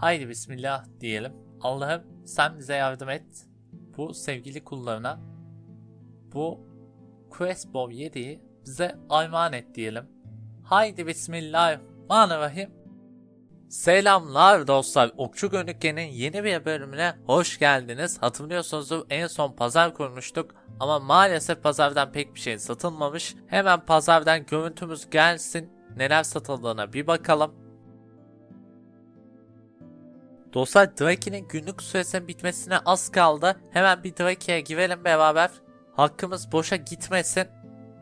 Haydi bismillah diyelim. Allah'ım sen bize yardım et. Bu sevgili kullarına bu Quest Bow 7'yi bize armağan et diyelim. Haydi bismillahirrahmanirrahim. Selamlar dostlar. Okçu Gönükke'nin yeni bir bölümüne hoş geldiniz. Hatırlıyorsunuz en son pazar kurmuştuk ama maalesef pazardan pek bir şey satılmamış. Hemen pazardan görüntümüz gelsin. Neler satıldığına bir bakalım. Dostlar Drake'nin günlük süresinin bitmesine az kaldı. Hemen bir Drake'ye girelim beraber. Hakkımız boşa gitmesin.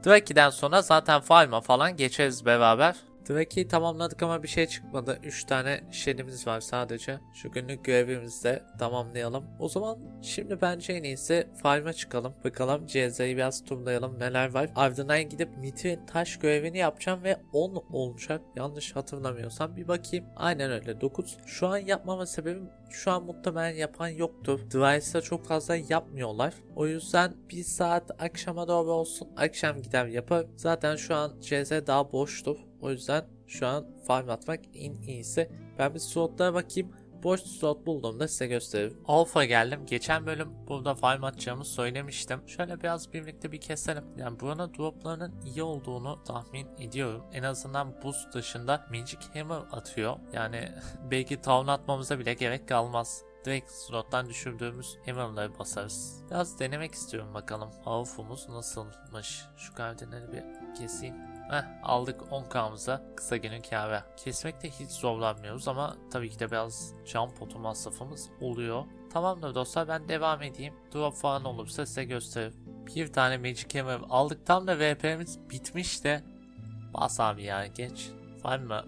Drake'den sonra zaten Farm'a falan geçeriz beraber. Drake'i tamamladık ama bir şey çıkmadı. 3 tane şenimiz var sadece. Şu günlük görevimizi de tamamlayalım. O zaman şimdi bence en iyisi Farm'a çıkalım. Bakalım CZ'yi biraz turlayalım neler var. Ardından gidip Mitrin taş görevini yapacağım ve 10 olacak. Yanlış hatırlamıyorsam bir bakayım. Aynen öyle 9. Şu an yapmama sebebim şu an muhtemelen yapan yoktur. Device'da çok fazla yapmıyorlar. O yüzden bir saat akşama doğru olsun. Akşam gider yapar. Zaten şu an CZ daha boştur. O yüzden şu an farm atmak en iyisi. Ben bir slotlara bakayım. Boş slot bulduğumda size gösteririm. Alpha geldim. Geçen bölüm burada farm atacağımı söylemiştim. Şöyle biraz birlikte bir keselim. Yani buranın droplarının iyi olduğunu tahmin ediyorum. En azından boost dışında Magic Hammer atıyor. Yani belki town atmamıza bile gerek kalmaz. Direkt slottan düşürdüğümüz hammer'ları basarız. Biraz denemek istiyorum bakalım. Avufumuz nasılmış? Şu kardinali bir keseyim. Heh, aldık 10k'mıza kısa günün kârı. Kesmekte hiç zorlanmıyoruz ama tabii ki de biraz can potu masrafımız oluyor. Tamamdır dostlar ben devam edeyim. Drop falan olursa size gösteririm. Bir tane Magic Hammer aldık. Tam da VP'miz bitmiş de. Bas abi ya geç. Farm mı?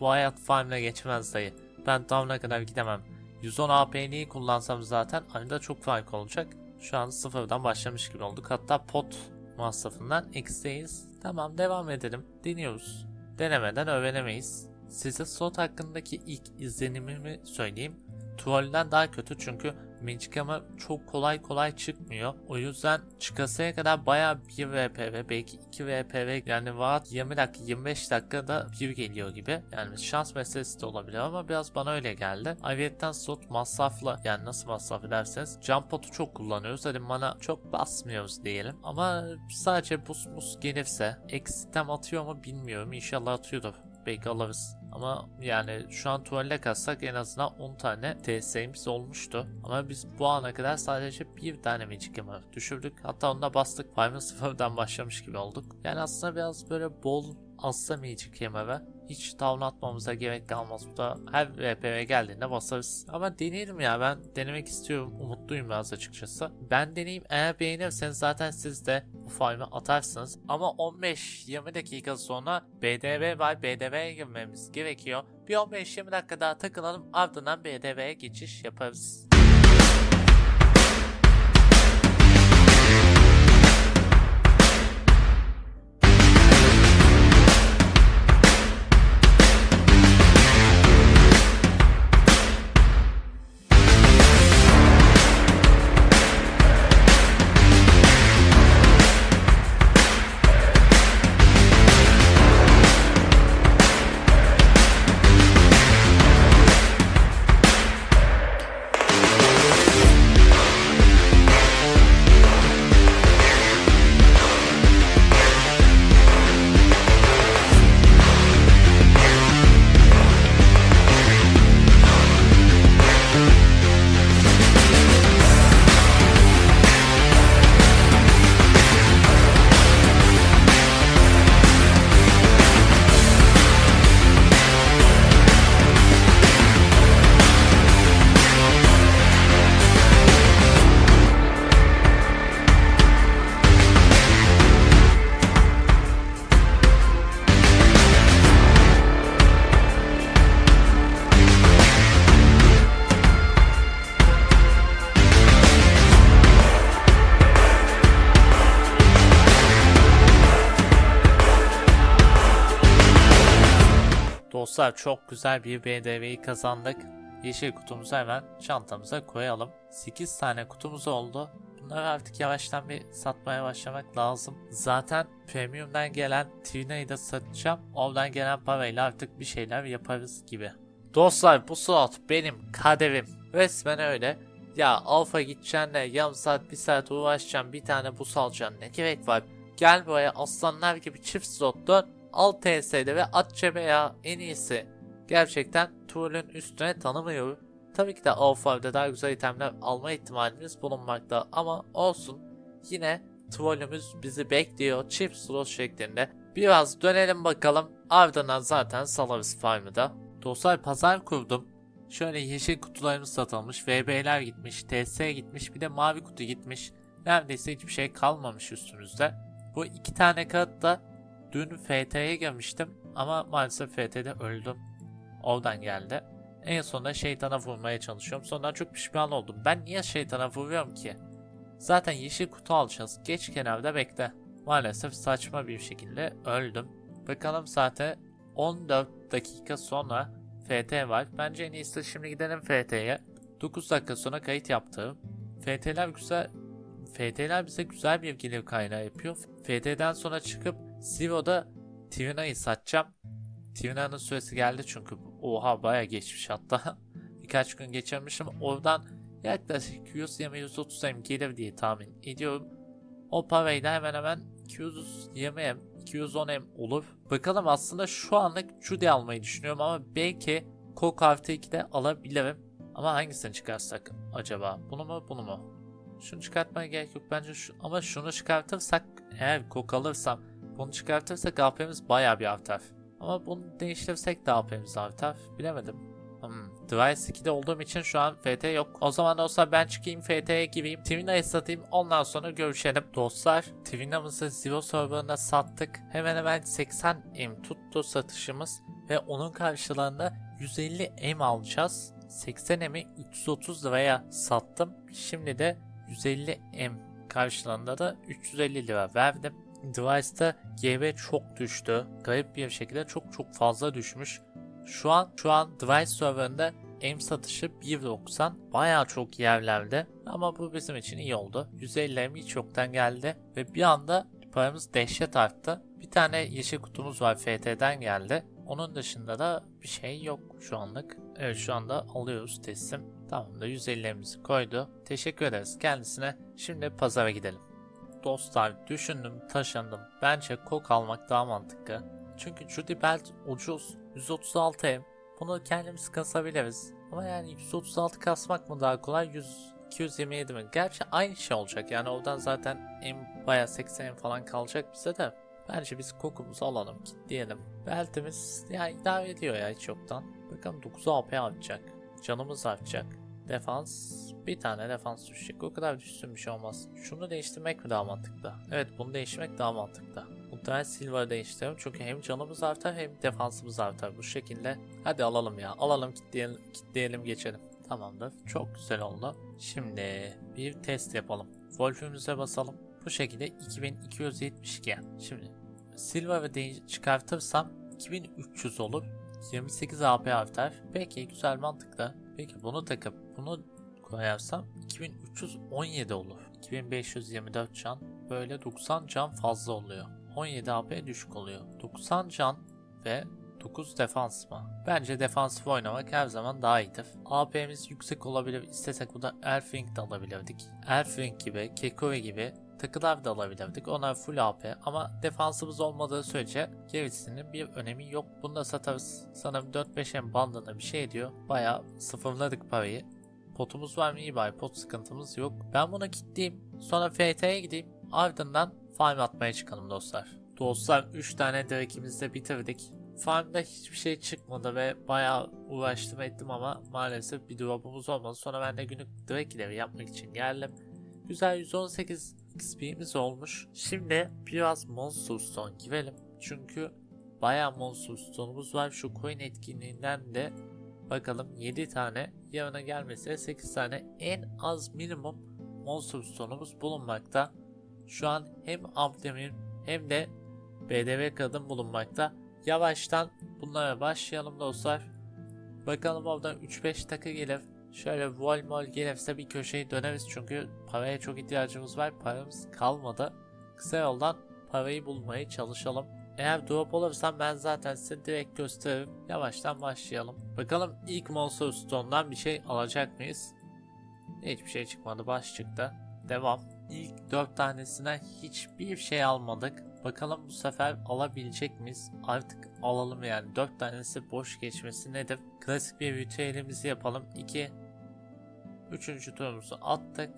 Bu hayat farmla geçmez dayı. Ben tamına kadar gidemem. 110 AP'liyi kullansam zaten arada çok fark olacak. Şu an sıfırdan başlamış gibi olduk. Hatta pot masrafından eksiyiz. Tamam devam edelim. Deniyoruz. Denemeden öğrenemeyiz. Size slot hakkındaki ilk izlenimimi söyleyeyim. Troll'den daha kötü çünkü Magic çok kolay kolay çıkmıyor. O yüzden çıkasıya kadar baya 1 VP ve belki 2 VP ve yani rahat 20 dakika 25 dakikada bir geliyor gibi. Yani şans meselesi de olabilir ama biraz bana öyle geldi. Ayrıyeten slot masraflı yani nasıl masraf ederseniz jump potu çok kullanıyoruz. Hadi mana çok basmıyoruz diyelim. Ama sadece bus mus gelirse eksitem atıyor mu bilmiyorum. İnşallah atıyordur. Belki alırız. Ama yani şu an tuvalle kassak en azından 10 tane TS'imiz olmuştu. Ama biz bu ana kadar sadece bir tane Magic Hammer düşürdük. Hatta onda bastık. Five'ın sıfırdan başlamış gibi olduk. Yani aslında biraz böyle bol asla Magic Hammer'a hiç down atmamıza gerek kalmaz. Bu da her RP'ye geldiğinde basarız. Ama deneyelim ya ben denemek istiyorum. Umutluyum biraz açıkçası. Ben deneyeyim eğer beğenirseniz zaten siz de bu farmı atarsınız. Ama 15-20 dakika sonra BDV var BDV'ye girmemiz gerekiyor. Bir 15-20 dakika daha takılalım ardından BDV'ye geçiş yaparız. Dostlar çok güzel bir BDV'yi kazandık. Yeşil kutumuzu hemen çantamıza koyalım. 8 tane kutumuz oldu. Bunları artık yavaştan bir satmaya başlamak lazım. Zaten Premium'dan gelen Trina'yı da satacağım. Oradan gelen parayla artık bir şeyler yaparız gibi. Dostlar bu slot benim kaderim. Resmen öyle. Ya alfa gideceksin de yarım saat bir saat uğraşacaksın bir tane bus alacaksın ne gerek var. Gel buraya aslanlar gibi çift slot dön. Al TS'de ve at cebe ya en iyisi. Gerçekten Tool'ün üstüne tanımıyorum. Tabii ki de Alpha'da daha güzel itemler alma ihtimalimiz bulunmakta ama olsun. Yine trollümüz bizi bekliyor çift slot şeklinde. Biraz dönelim bakalım ardından zaten salarız farmı da. Dostlar pazar kurdum. Şöyle yeşil kutularımız satılmış, VB'ler gitmiş, TS gitmiş, bir de mavi kutu gitmiş. Neredeyse hiçbir şey kalmamış üstümüzde. Bu iki tane kağıt da dün FT'ye girmiştim ama maalesef FT'de öldüm. Oradan geldi. En sonunda şeytana vurmaya çalışıyorum. Sonra çok pişman oldum. Ben niye şeytana vuruyorum ki? Zaten yeşil kutu alacağız. Geç kenarda bekle. Maalesef saçma bir şekilde öldüm. Bakalım saate 14 dakika sonra FT var. Bence en iyisi şimdi gidelim FT'ye. 9 dakika sonra kayıt yaptım. FT'ler güzel FT'ler bize güzel bir gelir kaynağı yapıyor. FT'den sonra çıkıp Zero'da Trina'yı satacağım. Trina'nın süresi geldi çünkü. Oha baya geçmiş hatta. Birkaç gün geçirmişim. Oradan yaklaşık 220-130 M gelir diye tahmin ediyorum. O parayla hemen hemen 220 M, 210 M olur. Bakalım aslında şu anlık Judy almayı düşünüyorum ama belki Coke artı 2'de alabilirim. Ama hangisini çıkarsak acaba? Bunu mu bunu mu? Şunu çıkartmaya gerek yok bence şu, ama şunu çıkartırsak eğer Coke alırsam bunu çıkartırsak AP'miz bayağı bir artar. Ama bunu değiştirirsek de AP'miz artar. Bilemedim. Hmm. Device 2'de olduğum için şu an FT yok. O zaman olsa ben çıkayım FT'ye gireyim. Tvina'yı satayım. Ondan sonra görüşelim. Dostlar Tvina'mızı Zero Server'ına sattık. Hemen hemen 80 M tuttu satışımız. Ve onun karşılığında 150 M alacağız. 80 M'i 330 liraya sattım. Şimdi de 150 M karşılığında da 350 lira verdim. Device'da GB çok düştü. Garip bir şekilde çok çok fazla düşmüş. Şu an şu an Device serverında M satışı 1.90 bayağı çok yerlerde ama bu bizim için iyi oldu. 150 M hiç yoktan geldi ve bir anda paramız dehşet arttı. Bir tane yeşil kutumuz var FT'den geldi. Onun dışında da bir şey yok şu anlık. Evet şu anda alıyoruz teslim. Tamam da 150'mizi koydu. Teşekkür ederiz kendisine. Şimdi pazara gidelim. Dostlar düşündüm taşındım. Bence kok almak daha mantıklı. Çünkü Judy Belt ucuz. 136 M. Bunu kendimiz kasabiliriz. Ama yani 136 kasmak mı daha kolay? 100 227 mi? Gerçi aynı şey olacak. Yani oradan zaten M baya 80 M falan kalacak bize de. Bence biz kokumuzu alalım, kilitleyelim. Beltimiz yani idare ediyor ya hiç yoktan. Bakalım 9 AP artacak. Canımız artacak. Defans bir tane defans düşecek. O kadar düşsün bir şey olmaz. Şunu değiştirmek mi daha mantıklı? Evet bunu değiştirmek daha mantıklı. Muhtemelen Silver'ı değiştirelim çünkü hem canımız artar hem defansımız artar bu şekilde. Hadi alalım ya alalım kitleyelim, kitleyelim geçelim. Tamamdır çok güzel oldu. Şimdi bir test yapalım. Wolf'ümüze basalım. Bu şekilde 2272. Şimdi Silver'ı de- çıkartırsam 2300 olur. 28 AP artar. Peki güzel mantıklı. Peki bunu takıp bunu koyarsam 2317 olur. 2524 can. Böyle 90 can fazla oluyor. 17 AP düşük oluyor. 90 can ve 9 defans mı? Bence defansif oynamak her zaman daha iyidir. AP'miz yüksek olabilir. İstesek bu da Elfring de alabilirdik. Elfring gibi, Kekuri gibi takılar da alabilirdik. Onlar full AP ama defansımız olmadığı sürece gerisinin bir önemi yok. Bunu da satarız. Sanırım 4-5 M bandında bir şey ediyor. Bayağı sıfırladık parayı. Potumuz var mı? İyi bari pot sıkıntımız yok. Ben bunu kilitleyeyim. Sonra FT'ye gideyim. Ardından farm atmaya çıkalım dostlar. Dostlar 3 tane direkimizi de bitirdik. Farmda hiçbir şey çıkmadı ve bayağı uğraştım ettim ama maalesef bir drop'umuz olmadı. Sonra ben de günlük direkt ileri yapmak için geldim. Güzel 118 XP'miz olmuş. Şimdi biraz Monster Stone girelim. Çünkü bayağı Monster Stone'umuz var. Şu coin etkinliğinden de bakalım 7 tane yarına gelmesi 8 tane en az minimum Monster Stone'umuz bulunmakta. Şu an hem Abdemir hem de BDV kadın bulunmakta. Yavaştan bunlara başlayalım dostlar. Bakalım oradan 3-5 takı gelir. Şöyle vol mol gelirse bir köşeyi döneriz çünkü paraya çok ihtiyacımız var. Paramız kalmadı. Kısa yoldan parayı bulmaya çalışalım. Eğer drop olursam ben zaten size direkt gösteririm. Yavaştan başlayalım. Bakalım ilk Monster Stone'dan bir şey alacak mıyız? Hiçbir şey çıkmadı. Baş çıktı. Devam. İlk 4 tanesinden hiçbir şey almadık. Bakalım bu sefer alabilecek miyiz? Artık alalım yani. 4 tanesi boş geçmesi nedir? Klasik bir ritüelimizi yapalım. 2 Üçüncü turumuzu attık.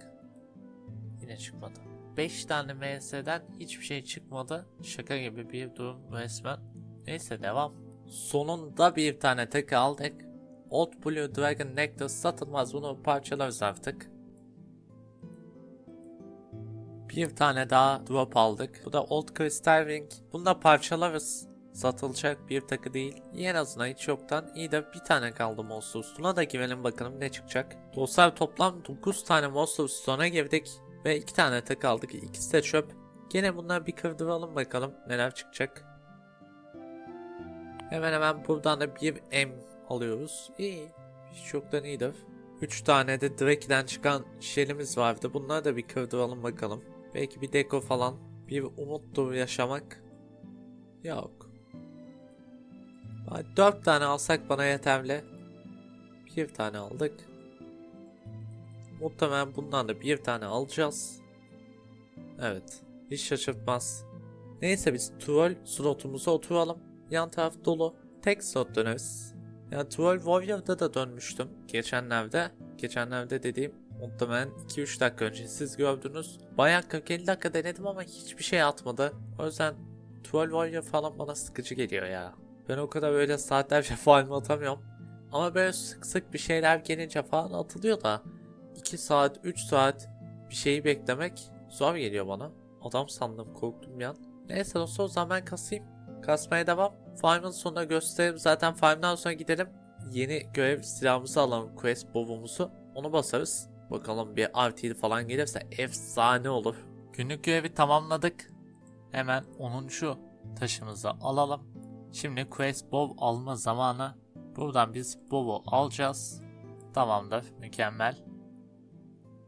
Yine çıkmadı. 5 tane MS'den hiçbir şey çıkmadı. Şaka gibi bir durum resmen. Neyse devam. Sonunda bir tane tek aldık. Old Blue Dragon Nectar satılmaz bunu parçalarız artık. Bir tane daha drop aldık. Bu da Old Crystal Ring. Bunu da parçalarız. Satılacak bir takı değil. İyi en azından hiç yoktan iyi de bir tane kaldı Monster Stone'a da girelim bakalım ne çıkacak. Dostlar toplam 9 tane Monster Stone'a girdik. Ve 2 tane takı aldık. İkisi de çöp. Gene bunları bir kırdıralım bakalım neler çıkacak. Hemen hemen buradan da bir M alıyoruz. İyi. Hiç yoktan iyidir. 3 tane de Drake'den çıkan şelimiz vardı. Bunları da bir kırdıralım bakalım. Belki bir deko falan. Bir umuttur yaşamak. Yok. 4 tane alsak bana yeterli. Bir tane aldık. Muhtemelen bundan da bir tane alacağız. Evet. Hiç şaşırtmaz. Neyse biz troll slotumuza oturalım. Yan taraf dolu. Tek slot döneriz. Ya Troll Warrior'da da dönmüştüm. Geçenlerde. Geçenlerde dediğim muhtemelen 2-3 dakika önce siz gördünüz. Bayağı 40-50 dakika denedim ama hiçbir şey atmadı. O yüzden Troll Warrior falan bana sıkıcı geliyor ya. Ben o kadar böyle saatlerce farm atamıyorum. Ama böyle sık sık bir şeyler gelince falan atılıyor da 2 saat 3 saat bir şeyi beklemek zor geliyor bana. Adam sandım korktum bir. Neyse dostlar o zaman ben kasayım. Kasmaya devam. Farmın sonunda göstereyim. Zaten farmdan sonra gidelim. Yeni görev silahımızı alalım. Quest bobumuzu. Onu basarız. Bakalım bir RT'li falan gelirse efsane olur. Günlük görevi tamamladık. Hemen 10. taşımızı alalım. Şimdi Quest Bow alma zamanı. Buradan biz Bow'u alacağız. Tamamdır. Mükemmel.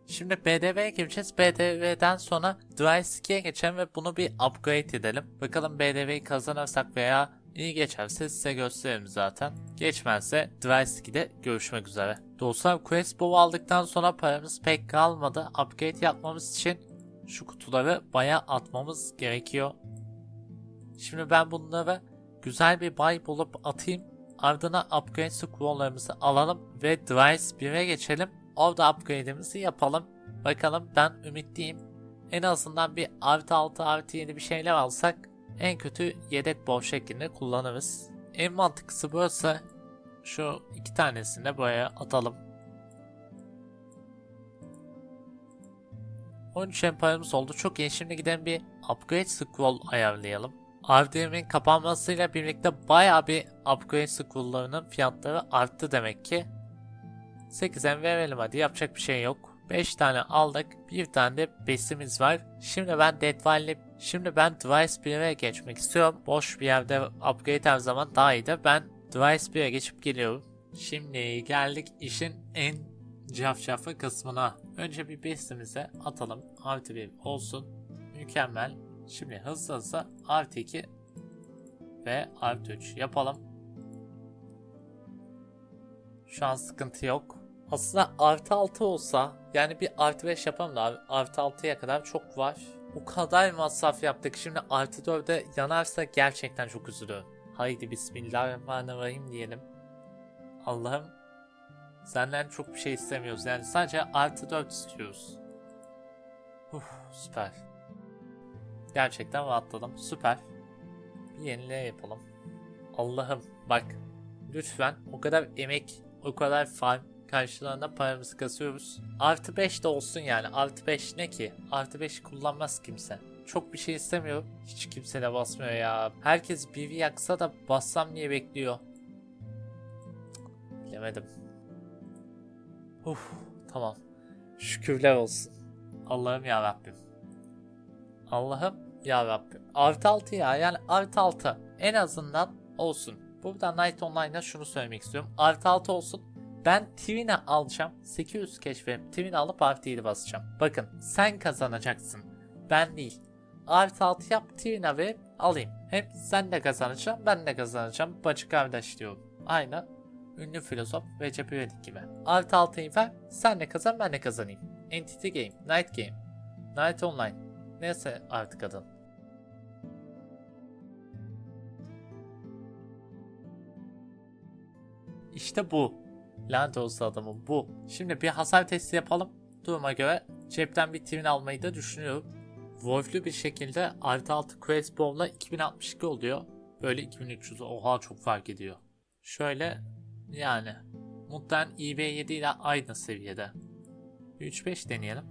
Şimdi BDV'ye gireceğiz. BDV'den sonra Dry Ski'ye geçelim ve bunu bir upgrade edelim. Bakalım BDV'yi kazanırsak veya iyi geçerse size gösteririm zaten. Geçmezse Dry Ski'de görüşmek üzere. Dostlar Quest Bow aldıktan sonra paramız pek kalmadı. Upgrade yapmamız için şu kutuları bayağı atmamız gerekiyor. Şimdi ben bunları güzel bir buy bulup atayım. Ardına upgrade scrolllarımızı alalım ve Dryce 1'e geçelim. Orada upgrade'imizi yapalım. Bakalım ben ümitliyim. En azından bir artı 6 artı 7 bir şeyler alsak en kötü yedek bol şeklinde kullanırız. En mantıklısı burası. Şu iki tanesini de buraya atalım. 13 paramız oldu. Çok iyi. Şimdi gidelim bir upgrade scroll ayarlayalım. RDM'in kapanmasıyla birlikte baya bir upgrade scrolllarının fiyatları arttı demek ki. 8'en verelim hadi yapacak bir şey yok. 5 tane aldık. Bir tane de besimiz var. Şimdi ben Dead Valley, şimdi ben Device 1'e geçmek istiyorum. Boş bir yerde upgrade her zaman daha iyidir. Ben Device 1'e geçip geliyorum. Şimdi geldik işin en cafcafı kısmına. Önce bir besimize atalım. Artı 1 olsun. Mükemmel. Şimdi hızlı hızlı artı 2 ve artı 3 yapalım. Şu an sıkıntı yok. Aslında artı 6 olsa yani bir artı 5 yapalım da artı 6'ya kadar çok var. O kadar masraf yaptık. Şimdi artı 4'e yanarsa gerçekten çok üzülürüm. Haydi bismillahirrahmanirrahim diyelim. Allah'ım senden çok bir şey istemiyoruz. Yani sadece artı 4 istiyoruz. Uf, süper. Gerçekten rahatladım. Süper. Bir yenile yapalım. Allah'ım bak. Lütfen o kadar emek, o kadar farm karşılığında paramızı kasıyoruz. Artı 5 de olsun yani. Artı 5 ne ki? Artı 5 kullanmaz kimse. Çok bir şey istemiyorum. Hiç kimse de basmıyor ya. Herkes bir yaksa da bassam diye bekliyor. Bilemedim. Uf, tamam. Şükürler olsun. Allah'ım ya Rabbim. Allah'ım ya Rabbim. Artı 6 ya yani artı 6. En azından olsun. Burada Night Online'a şunu söylemek istiyorum. Artı 6 olsun. Ben Twin'e alacağım. 800 keşfim. Twin'e alıp artı 7 basacağım. Bakın sen kazanacaksın. Ben değil. artı 6 yap Twin'e ve alayım. Hem sen de kazanacaksın ben de kazanacağım. Bacı kardeş diyorum. Aynı ünlü filozof Recep İvedik gibi. Artı 6'yı ver sen de kazan ben de kazanayım. Entity Game, Night Game, Night Online. Neyse artık adın. İşte bu. Lanet olsun adamı bu. Şimdi bir hasar testi yapalım. Duruma göre cepten bir twin almayı da düşünüyorum. Wolf'lü bir şekilde artı 6 Quest Bowl'la 2062 oluyor. Böyle 2300 oha çok fark ediyor. Şöyle yani muhtemelen IB7 ile aynı seviyede. 3-5 deneyelim.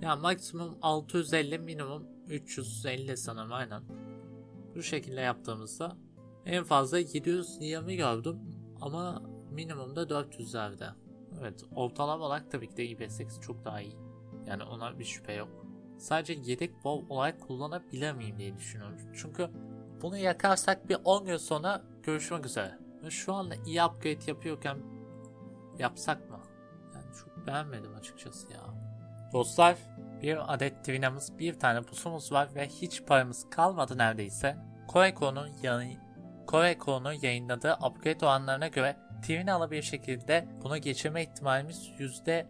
Ya maksimum 650 minimum 350 sanırım aynen. Bu şekilde yaptığımızda en fazla 720 gördüm ama minimumda 400'lerde. Evet ortalama olarak tabii ki de IB8 çok daha iyi. Yani ona bir şüphe yok. Sadece yedek bow olarak kullanabilir miyim diye düşünüyorum. Çünkü bunu yakarsak bir 10 gün sonra görüşmek üzere. Şu anda iyi upgrade yapıyorken yapsak mı? Yani çok beğenmedim açıkçası ya. Dostlar bir adet twinamız bir tane pusumuz var ve hiç paramız kalmadı neredeyse. Koreko'nun yayın Koreko'nun yayınladığı upgrade oranlarına göre twin alabilir şekilde bunu geçirme ihtimalimiz %40.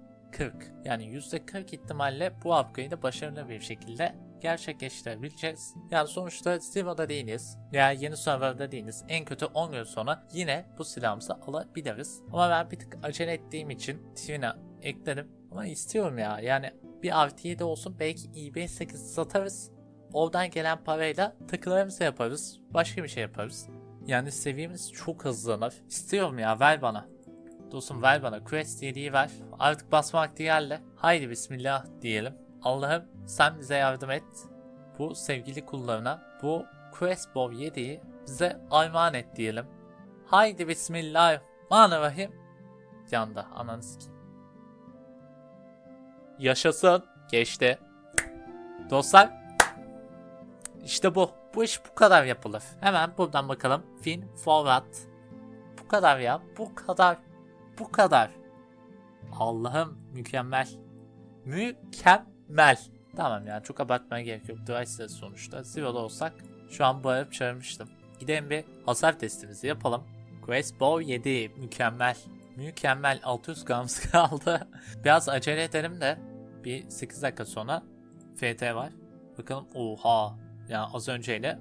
Yani %40 ihtimalle bu upgrade'i başarılı bir şekilde gerçekleştirebileceğiz. Yani sonuçta Zero'da değiliz veya yeni serverda değiliz. En kötü 10 gün sonra yine bu silahımızı alabiliriz. Ama ben bir tık acele ettiğim için Twin'e ekledim. Ama istiyorum ya yani bir artı 7 olsun belki eBay 8 satarız. Oradan gelen parayla takılarımızı yaparız. Başka bir şey yaparız. Yani seviyemiz çok hızlanır. İstiyorum ya ver bana. Dostum ver bana Quest 7'yi ver. Artık basma vakti geldi. Haydi bismillah diyelim. Allah'ım sen bize yardım et. Bu sevgili kullarına bu Quest Bow 7'yi bize armağan et diyelim. Haydi bismillahirrahmanirrahim. Yanda ananı sikeyim. Yaşasın. Geçti. Dostlar işte bu. Bu iş bu kadar yapılır. Hemen buradan bakalım. Fin forward. Bu kadar ya. Bu kadar. Bu kadar. Allah'ım mükemmel. Mükemmel. Tamam ya çok abartmaya gerek yok. Device'de sonuçta. Zero'da olsak şu an bağırıp çağırmıştım. Gidelim bir hasar testimizi yapalım. Quest Bow 7 mükemmel. Mükemmel 600 grams kaldı. Biraz acele edelim de bir 8 dakika sonra FT var. Bakalım oha. Yani az önceyle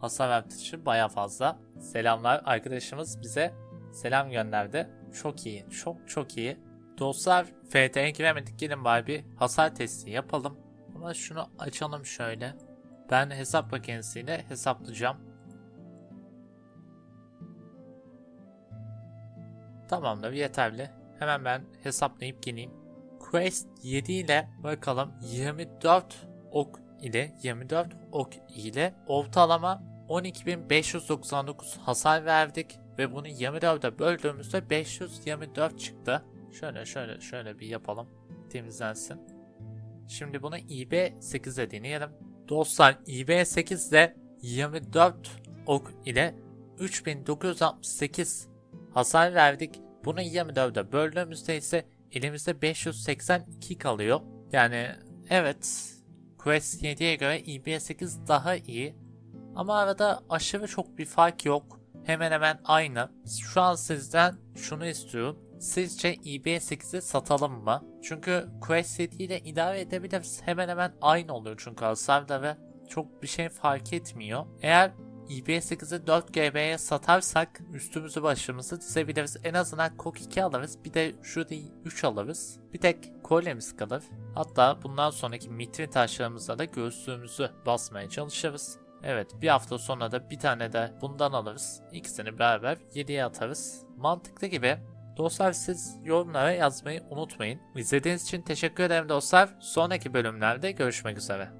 hasar artışı baya fazla. Selamlar arkadaşımız bize selam gönderdi. Çok iyi. Çok çok iyi. Dostlar FT'ye giremedik. Gelin bari bir hasar testi yapalım. Ama şunu açalım şöyle. Ben hesap makinesiyle hesaplayacağım. Tamamdır yeterli. Hemen ben hesaplayıp geleyim. Quest 7 ile bakalım 24 ok ile 24 ok ile ortalama 12.599 hasar verdik ve bunu 24'e böldüğümüzde 524 çıktı. Şöyle şöyle şöyle bir yapalım. Temizlensin. Şimdi bunu IB8'e deneyelim. Dostlar IB8 ile 24 ok ile 3968 hasar verdik. Bunu 24'e böldüğümüzde ise elimizde 582 kalıyor. Yani evet Quest 7'ye göre IB8 daha iyi. Ama arada aşırı çok bir fark yok. Hemen hemen aynı. Şu an sizden şunu istiyorum. Sizce IB8'i satalım mı? Çünkü Quest 7 ile idare edebiliriz. Hemen hemen aynı oluyor çünkü hasarda ve çok bir şey fark etmiyor. Eğer IB8'i 4 GB'ye satarsak üstümüzü başımızı dizebiliriz. En azından KOK 2 alırız. Bir de şurada 3 alırız. Bir tek kolyemiz kalır. Hatta bundan sonraki mitri taşlarımızda da göğüslüğümüzü basmaya çalışırız. Evet bir hafta sonra da bir tane de bundan alırız. İkisini beraber 7'ye atarız. Mantıklı gibi. Dostlar siz yorumlara yazmayı unutmayın. İzlediğiniz için teşekkür ederim dostlar. Sonraki bölümlerde görüşmek üzere.